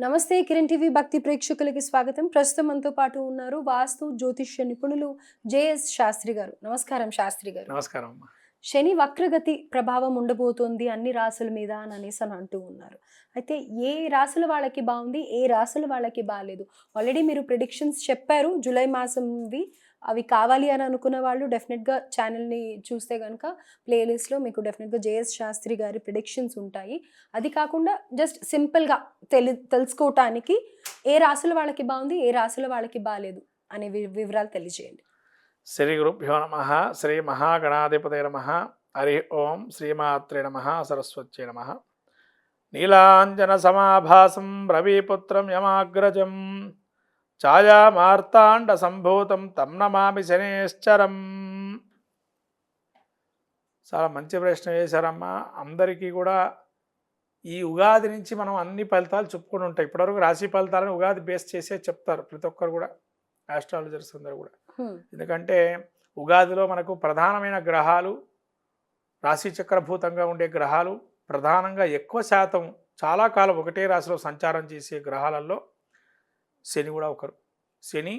నమస్తే కిరణ్ టీవీ భక్తి ప్రేక్షకులకి స్వాగతం. ప్రస్తుతం మనతో పాటు ఉన్నారు వాస్తు జ్యోతిష్య నిపుణులు జేఎస్ శాస్త్రి గారు. నమస్కారం శాస్త్రి గారు. నమస్కారం అమ్మా. శని వక్రగతి ప్రభావం ఉండబోతుంది అన్ని రాసుల మీద అని అనేసి అని అంటూ ఉన్నారు. అయితే ఏ రాసుల వాళ్ళకి బాగుంది ఏ రాసుల వాళ్ళకి బాగాలేదు ఆల్రెడీ మీరు ప్రిడిక్షన్స్ చెప్పారు జూలై మాసంవి అవి కావాలి అని అనుకున్న వాళ్ళు డెఫినెట్గా ఛానల్ని చూస్తే కనుక ప్లేలిస్ట్లో మీకు డెఫినెట్గా జేఎస్ శాస్త్రి గారి ప్రిడిక్షన్స్ ఉంటాయి. అది కాకుండా జస్ట్ సింపుల్గా తెలి తెలుసుకోవటానికి ఏ రాసుల వాళ్ళకి బాగుంది ఏ రాసుల వాళ్ళకి బాగాలేదు అనే వి- వివరాలు తెలియజేయండి. శ్రీ గురుభ్యో నమ శ్రీ మహాగణాధిపతి నమ హరి ఓం శ్రీమాత్రే నమ సరస్వత్యే నమ. నీలాంజన సమాభాసం రవిపుత్రం యమాగ్రజం ఛాయామార్తాండ సంభూతం తం నమామి శనేశ్చరం. చాలా మంచి ప్రశ్న వేశారమ్మా. అందరికీ కూడా ఈ ఉగాది నుంచి మనం అన్ని ఫలితాలు చెప్పుకుని ఉంటాయి. ఇప్పటివరకు రాశి ఫలితాలను ఉగాది బేస్ చేసే చెప్తారు ప్రతి ఒక్కరు కూడా ఆస్ట్రాలజర్స్ అందరూ కూడా. ఎందుకంటే ఉగాదిలో మనకు ప్రధానమైన గ్రహాలు రాశి చక్రభూతంగా ఉండే గ్రహాలు ప్రధానంగా ఎక్కువ శాతం చాలా కాలం ఒకటే రాశిలో సంచారం చేసే గ్రహాలలో శని కూడా ఒకరు. శని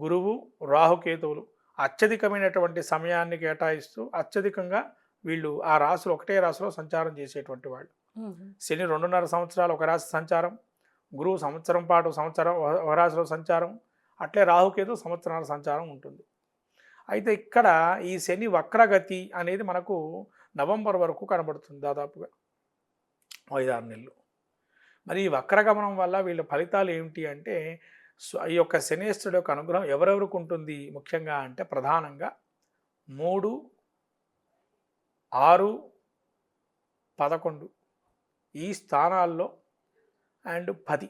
గురువు రాహుకేతువులు అత్యధికమైనటువంటి సమయాన్ని కేటాయిస్తూ అత్యధికంగా వీళ్ళు ఆ రాశులు ఒకటే రాశిలో సంచారం చేసేటువంటి వాళ్ళు. శని రెండున్నర సంవత్సరాలు ఒక రాశి సంచారం గురువు సంవత్సరం పాటు సంవత్సరం ఒక రాశిలో సంచారం అట్లే రాహుకేతు సంవత్సరాల సంచారం ఉంటుంది. అయితే ఇక్కడ ఈ శని వక్రగతి అనేది మనకు నవంబర్ వరకు కనబడుతుంది దాదాపుగా ఐదారు నెలలు. మరి ఈ వక్రగమనం వల్ల వీళ్ళ ఫలితాలు ఏమిటి అంటే ఈ యొక్క శనేశ్వరుడు యొక్క అనుగ్రహం ఎవరెవరికి ఉంటుంది? ముఖ్యంగా అంటే ప్రధానంగా మూడు ఆరు పదకొండు ఈ స్థానాల్లో అండ్ పది.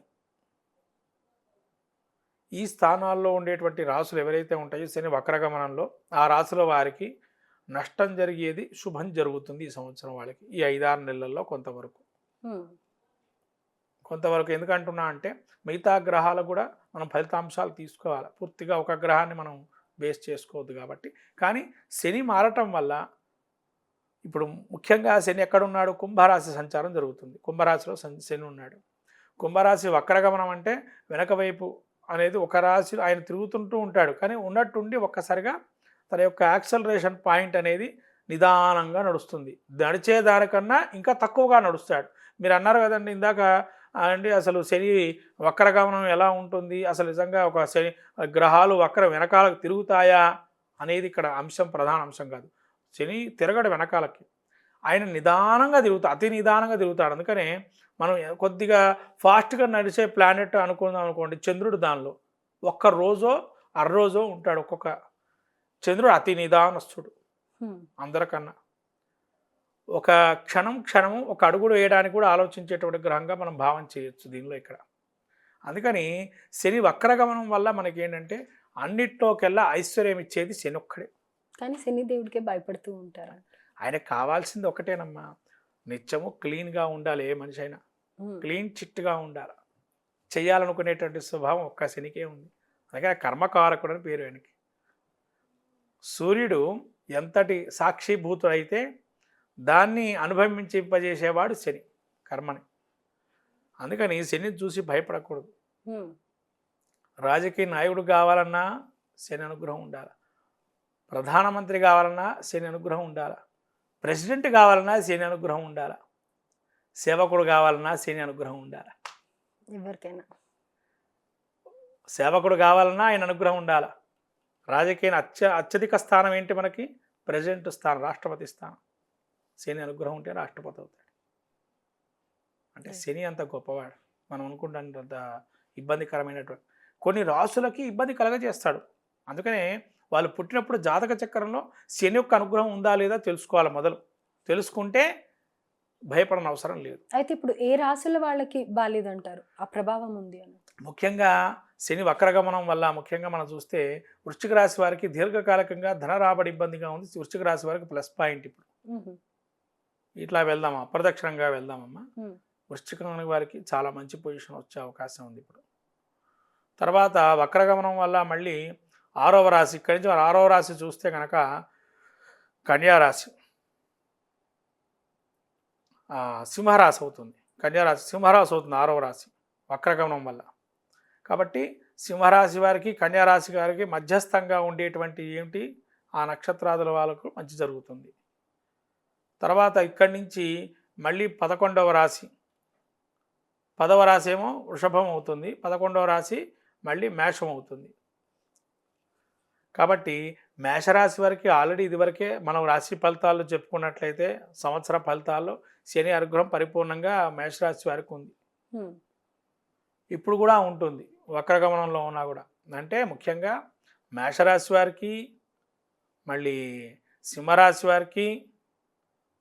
ఈ స్థానాల్లో ఉండేటువంటి రాసులు ఎవరైతే ఉంటాయో శని వక్రగమనంలో ఆ రాసుల వారికి నష్టం జరిగేది శుభం జరుగుతుంది ఈ సంవత్సరం వాళ్ళకి ఈ ఐదారు నెలల్లో కొంతవరకు. కొంతవరకు ఎందుకంటున్నా అంటే మిగతా గ్రహాలు కూడా మనం ఫలితాంశాలు తీసుకోవాలి. పూర్తిగా ఒక గ్రహాన్ని మనం బేస్ చేసుకోవద్దు కాబట్టి. కానీ శని మారటం వల్ల ఇప్పుడు ముఖ్యంగా శని ఎక్కడున్నాడు? కుంభరాశి సంచారం జరుగుతుంది. కుంభరాశిలో శని శని ఉన్నాడు. కుంభరాశి వక్రగమనం అంటే వెనక వైపు అనేది ఒక రాశి ఆయన తిరుగుతుంటూ ఉంటాడు. కానీ ఉన్నట్టుండి ఒక్కసారిగా తన యొక్క యాక్సలరేషన్ పాయింట్ అనేది నిదానంగా నడుస్తుంది. నడిచే దానికన్నా ఇంకా తక్కువగా నడుస్తాడు. మీరు అన్నారు కదండి ఇందాక అండి అసలు శని వక్రగమనం ఎలా ఉంటుంది? అసలు నిజంగా ఒక శని గ్రహాలు వక్ర వెనకాలకు తిరుగుతాయా అనేది ఇక్కడ అంశం ప్రధాన అంశం కాదు. శని తిరగడు వెనకాలకి. ఆయన నిదానంగా తిరుగుతాడు అతి నిదానంగా తిరుగుతాడు. అందుకనే మనం కొద్దిగా ఫాస్ట్గా నడిచే ప్లానెట్ అనుకుందాం అనుకోండి చంద్రుడు దానిలో. ఒక్క రోజో అర రోజో ఉంటాడు ఒక్కొక్క. చంద్రుడు అతి నిదానస్తుడు. అందరికన్నా. ఒక క్షణం క్షణము ఒక అడుగుడు వేయడానికి కూడా ఆలోచించేటువంటి గ్రహంగా మనం భావం చేయొచ్చు దీనిలో ఇక్కడ. అందుకని శని వక్రగమనం వల్ల మనకి ఏంటంటే అన్నిట్లోకెల్లా ఐశ్వర్యం ఇచ్చేది శని ఒక్కడే. కానీ శని దేవుడికే భయపడుతూ ఉంటారు. ఆయనకు కావాల్సింది ఒకటేనమ్మా. నిత్యము క్లీన్గా ఉండాలి ఏ మనిషి అయినా. క్లీన్ చిట్గా ఉండాలి. చేయాలనుకునేటువంటి స్వభావం ఒక్క శనికే ఉంది. అందుకని కర్మకారకుడు అని పేరు ఆయనకి. సూర్యుడు ఎంతటి సాక్షిభూతుడైతే దాన్ని అనుభవించింపజేసేవాడు శని కర్మని. అందుకని శని చూసి భయపడకూడదు. రాజకీయ నాయకుడు కావాలన్నా శని అనుగ్రహం ఉండాలి. ప్రధానమంత్రి కావాలన్నా శని అనుగ్రహం ఉండాలి. ప్రెసిడెంట్ కావాలన్నా శని అనుగ్రహం ఉండాలి? సేవకుడు కావాలన్నా శని అనుగ్రహం ఉండాలి? ఎవరికైనా. సేవకుడు కావాలన్నా ఆయన అనుగ్రహం ఉండాలి? రాజకీయ అత్య అత్యధిక స్థానం ఏంటి మనకి? ప్రెసిడెంట్ స్థానం రాష్ట్రపతి స్థానం. శని అనుగ్రహం ఉంటే రాష్ట్రపతి అవుతాడు. అంటే. శని అంత గొప్పవాడు. మనం అనుకుంటాంత ఇబ్బందికరమైనటువంటి. కొన్ని రాసులకి ఇబ్బంది కలగజేస్తాడు. అందుకనే వాళ్ళు పుట్టినప్పుడు జాతక చక్రంలో శని యొక్క అనుగ్రహం ఉందా లేదా తెలుసుకోవాలి మొదలు. తెలుసుకుంటే భయపడని అవసరం లేదు. అయితే ఇప్పుడు ఏ రాసుల వాళ్ళకి బాగాలేదంటారు ఆ ప్రభావం ఉంది అని. ముఖ్యంగా శని వక్రగమనం వల్ల ముఖ్యంగా మనం చూస్తే వృశ్చిక రాశి వారికి దీర్ఘకాలికంగా ధన రాబడి ఇబ్బందిగా ఉంది. వృశ్చిక రాశి వారికి ప్లస్ పాయింట్ ఇప్పుడు. ఇట్లా వెళ్దామా? అప్రదక్షిణంగా వెళ్దామమ్మా. వృశ్చిక వారికి చాలా మంచి పొజిషన్ వచ్చే అవకాశం ఉంది ఇప్పుడు. తర్వాత వక్రగమనం వల్ల మళ్ళీ ఆరవ రాశి ఇక్కడి నుంచి ఆరవ రాశి చూస్తే కనుక కన్యారాశి సింహరాశి అవుతుంది. కన్యారాశి సింహరాశి అవుతుంది ఆరవ రాశి వక్రగమనం వల్ల. కాబట్టి సింహరాశి వారికి కన్యారాశి వారికి మధ్యస్థంగా ఉండేటువంటి ఏమిటి ఆ నక్షత్రాదుల వాళ్ళకు మంచి జరుగుతుంది. తర్వాత ఇక్కడి నుంచి మళ్ళీ పదకొండవ రాశి. పదవ రాశి ఏమో వృషభం అవుతుంది. పదకొండవ రాశి మళ్ళీ మేషం అవుతుంది. కాబట్టి మేషరాశి వారికి ఆల్రెడీ ఇదివరకే మనం రాశి ఫలితాల్లో చెప్పుకున్నట్లయితే సంవత్సర ఫలితాల్లో శని అనుగ్రహం పరిపూర్ణంగా మేషరాశి వారికి ఉంది. ఇప్పుడు కూడా ఉంటుంది వక్రగమనంలో ఉన్నా కూడా అంటే ముఖ్యంగా మేషరాశి వారికి మళ్ళీ సింహరాశి వారికి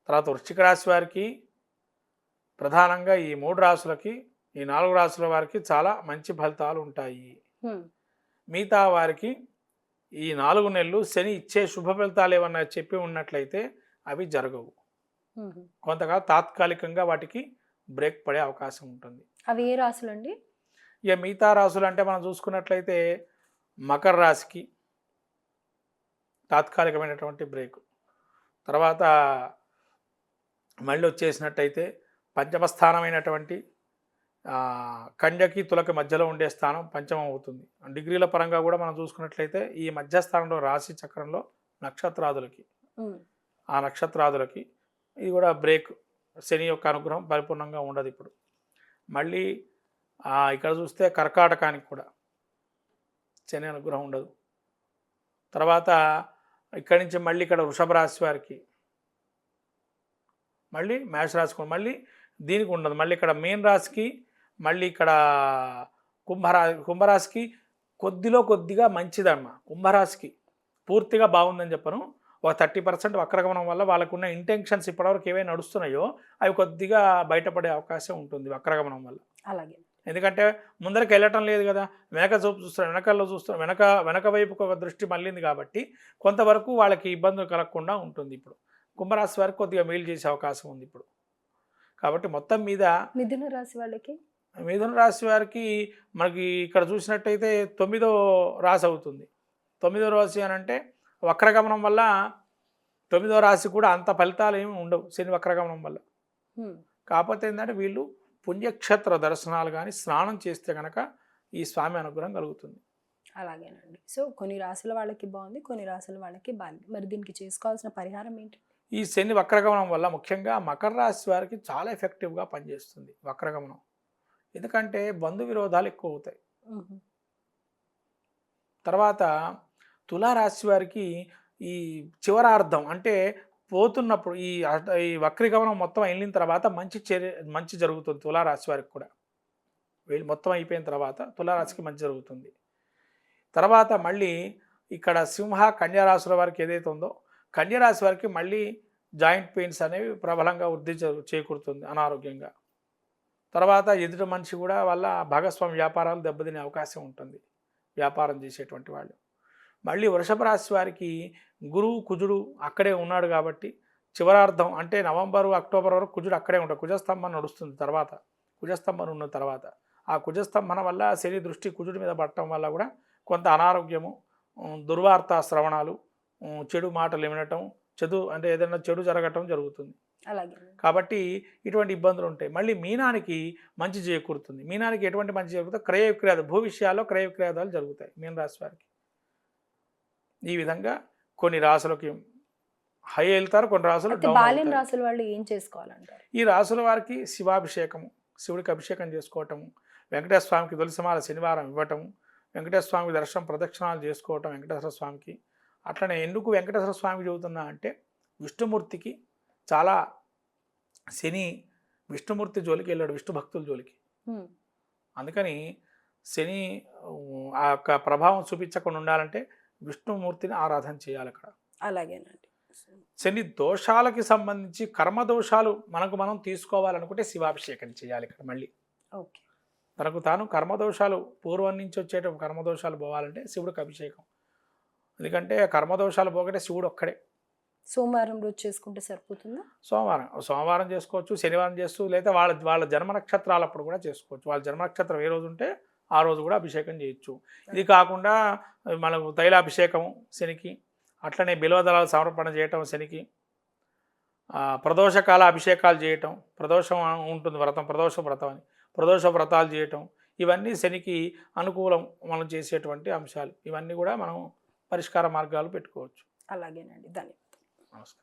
తర్వాత వృశ్చిక రాశి వారికి ప్రధానంగా ఈ మూడు రాశులకి ఈ నాలుగు రాశుల వారికి చాలా మంచి ఫలితాలు ఉంటాయి. మిగతా వారికి ఈ నాలుగు నెలలు శని ఇచ్చే శుభ ఫలితాలు ఏమన్నా చెప్పి ఉన్నట్లయితే అవి జరగవు. కొంతగా తాత్కాలికంగా వాటికి బ్రేక్ పడే అవకాశం ఉంటుంది. అవి ఏ రాసులండి ఇక మిగతా రాశులు అంటే మనం చూసుకున్నట్లయితే మకర రాశికి తాత్కాలికమైనటువంటి బ్రేక్. తర్వాత మళ్ళీ వచ్చేసినట్టయితే పంచమ కన్యకి తులకి మధ్యలో ఉండే స్థానం పంచమం అవుతుంది డిగ్రీల పరంగా కూడా మనం చూసుకున్నట్లయితే ఈ మధ్యస్థానంలో రాశి చక్రంలో నక్షత్రాదులకి. ఆ నక్షత్రాదులకి ఇది కూడా బ్రేక్ శని యొక్క అనుగ్రహం పరిపూర్ణంగా ఉండదు ఇప్పుడు. మళ్ళీ ఇక్కడ చూస్తే కర్కాటకానికి కూడా శని అనుగ్రహం ఉండదు. తర్వాత ఇక్కడి నుంచి మళ్ళీ ఇక్కడ వృషభ రాశి వారికి మళ్ళీ మేష రాశి మళ్ళీ దీనికి ఉండదు. మళ్ళీ ఇక్కడ మీన రాశికి మళ్ళీ ఇక్కడ కుంభరా కుంభరాశికి కొద్దిలో కొద్దిగా మంచిదమ్మా కుంభరాశికి పూర్తిగా బాగుందని చెప్పను. ఒక థర్టీ పర్సెంట్ వక్రగమనం వల్ల వాళ్ళకున్న ఇంటెన్షన్స్ ఇప్పటివరకు ఏవైనా నడుస్తున్నాయో అవి కొద్దిగా బయటపడే అవకాశం ఉంటుంది వక్రగమనం వల్ల. అలాగే. ఎందుకంటే ముందరికి వెళ్ళటం లేదు కదా. వెనక చూపు చూస్తున్నారు వెనకాల్లో చూస్తున్నారు వెనక వెనక వైపుకు ఒక దృష్టి మళ్ళింది కాబట్టి కొంతవరకు వాళ్ళకి ఇబ్బందులు కలగకుండా ఉంటుంది ఇప్పుడు. కుంభరాశి వారికి కొద్దిగా మేలు చేసే అవకాశం ఉంది ఇప్పుడు. కాబట్టి మొత్తం మీద మిథున రాశి వాళ్ళకి? మిథున రాశి వారికి మనకి ఇక్కడ చూసినట్టయితే తొమ్మిదో రాశి అవుతుంది. తొమ్మిదో రాశి అని అంటే వక్రగమనం వల్ల తొమ్మిదో రాశి కూడా అంత ఫలితాలు ఏమి ఉండవు శని వక్రగమనం వల్ల. కాకపోతే ఏంటంటే వీళ్ళు పుణ్యక్షేత్ర దర్శనాలు కానీ స్నానం చేస్తే కనుక ఈ స్వామి అనుగ్రహం కలుగుతుంది. అలాగేనండి. సో కొన్ని రాసుల వాళ్ళకి బాగుంది కొన్ని రాసుల వాళ్ళకి బాగుంది. మరి దీనికి చేసుకోవాల్సిన పరిహారం ఏంటి? ఈ శని వక్రగమనం వల్ల ముఖ్యంగా మకర రాశి వారికి చాలా ఎఫెక్టివ్గా పనిచేస్తుంది వక్రగమనం. ఎందుకంటే బంధు విరోధాలు ఎక్కువ అవుతాయి. తర్వాత తులారాశి వారికి ఈ చివరార్థం అంటే పోతున్నప్పుడు ఈ ఈ వక్రీగమనం మొత్తం వెళ్ళిన తర్వాత మంచి చర్య మంచి జరుగుతుంది తులారాశి వారికి కూడా. వీళ్ళు మొత్తం అయిపోయిన తర్వాత తులారాశికి మంచి జరుగుతుంది. తర్వాత మళ్ళీ ఇక్కడ సింహ కన్యారాశుల వారికి ఏదైతే ఉందో కన్యారాశి వారికి మళ్ళీ జాయింట్ పెయిన్స్ అనేవి ప్రబలంగా వృద్ధి చేకూరుతుంది అనారోగ్యంగా. తర్వాత ఎదుటి మనిషి కూడా వాళ్ళ భాగస్వామి వ్యాపారాలు దెబ్బతినే అవకాశం ఉంటుంది. వ్యాపారం చేసేటువంటి వాళ్ళు. మళ్ళీ వృషభ రాశి వారికి గురువు కుజుడు అక్కడే ఉన్నాడు కాబట్టి చివరార్థం అంటే నవంబరు అక్టోబర్ వరకు కుజుడు అక్కడే ఉంటాడు. కుజస్తంభం నడుస్తుంది తర్వాత. కుజస్తంభం ఉన్న తర్వాత. ఆ కుజస్తంభన వల్ల శని దృష్టి కుజుడి మీద పడటం వల్ల కూడా కొంత అనారోగ్యము దుర్వార్త శ్రవణాలు చెడు మాటలు వినటం చెడు అంటే ఏదైనా చెడు జరగటం జరుగుతుంది. అలాగే. కాబట్టి ఇటువంటి ఇబ్బందులు ఉంటాయి. మళ్ళీ మీనానికి మంచి చేకూరుతుంది. మీనానికి ఎటువంటి మంచి జరుగుతుంది క్రయ విక్రయాలు భూ విషయాల్లో క్రయ విక్రయాలు జరుగుతాయి మీన రాశి వారికి. ఈ విధంగా కొన్ని రాసులకి హై వెళ్తారు కొన్ని రాసులు అవుతారు. రాసుల వాళ్ళు ఏం చేసుకోవాలంటారు? ఈ రాసుల వారికి శివాభిషేకము శివుడికి అభిషేకం చేసుకోవటము వెంకటేశ్వర స్వామికి తులసిమాల శనివారం ఇవ్వటం వెంకటేశ్వర స్వామికి దర్శనం ప్రదక్షిణాలు చేసుకోవటం వెంకటేశ్వర స్వామికి. అట్లనే ఎందుకు వెంకటేశ్వర స్వామికి చెబుతున్నా అంటే విష్ణుమూర్తికి చాలా శని విష్ణుమూర్తి జోలికి వెళ్ళాడు విష్ణు భక్తుల జోలికి. అందుకని శని ఆ యొక్క ప్రభావం చూపించకుండా ఉండాలంటే విష్ణుమూర్తిని ఆరాధన చేయాలి అక్కడ. అలాగేనండి. శని దోషాలకి సంబంధించి కర్మ దోషాలు మనకు మనం తీసుకోవాలనుకుంటే శివాభిషేకం చేయాలి ఇక్కడ మళ్ళీ. ఓకే. తనకు తాను కర్మదోషాలు పూర్వం నుంచి వచ్చేట కర్మదోషాలు పోవాలంటే శివుడికి అభిషేకం. ఎందుకంటే కర్మదోషాలు పోగంటే శివుడు ఒక్కడే. సోమవారం రోజు చేసుకుంటే సరిపోతుందా? సోమవారం. సోమవారం చేసుకోవచ్చు శనివారం చేస్తూ లేదా వాళ్ళ వాళ్ళ జన్మ నక్షత్రాలప్పుడు కూడా చేసుకోవచ్చు. వాళ్ళ జన్మ నక్షత్రం ఏ రోజు ఉంటే ఆ రోజు కూడా అభిషేకం చేయొచ్చు. ఇది కాకుండా మనకు తైలాభిషేకం శనికి అట్లనే బిల్వదళాలు సమర్పణ చేయటం శనికి ప్రదోషకాల అభిషేకాలు చేయటం ప్రదోషం ఉంటుంది వ్రతం ప్రదోష వ్రతం అని. ప్రదోష వ్రతాలు చేయటం ఇవన్నీ శనికి అనుకూలం మనం చేసేటువంటి అంశాలు. ఇవన్నీ కూడా మనం పరిష్కార మార్గాలు పెట్టుకోవచ్చు. అలాగేనండి. ధన్యవాదాలు. నమస్కారం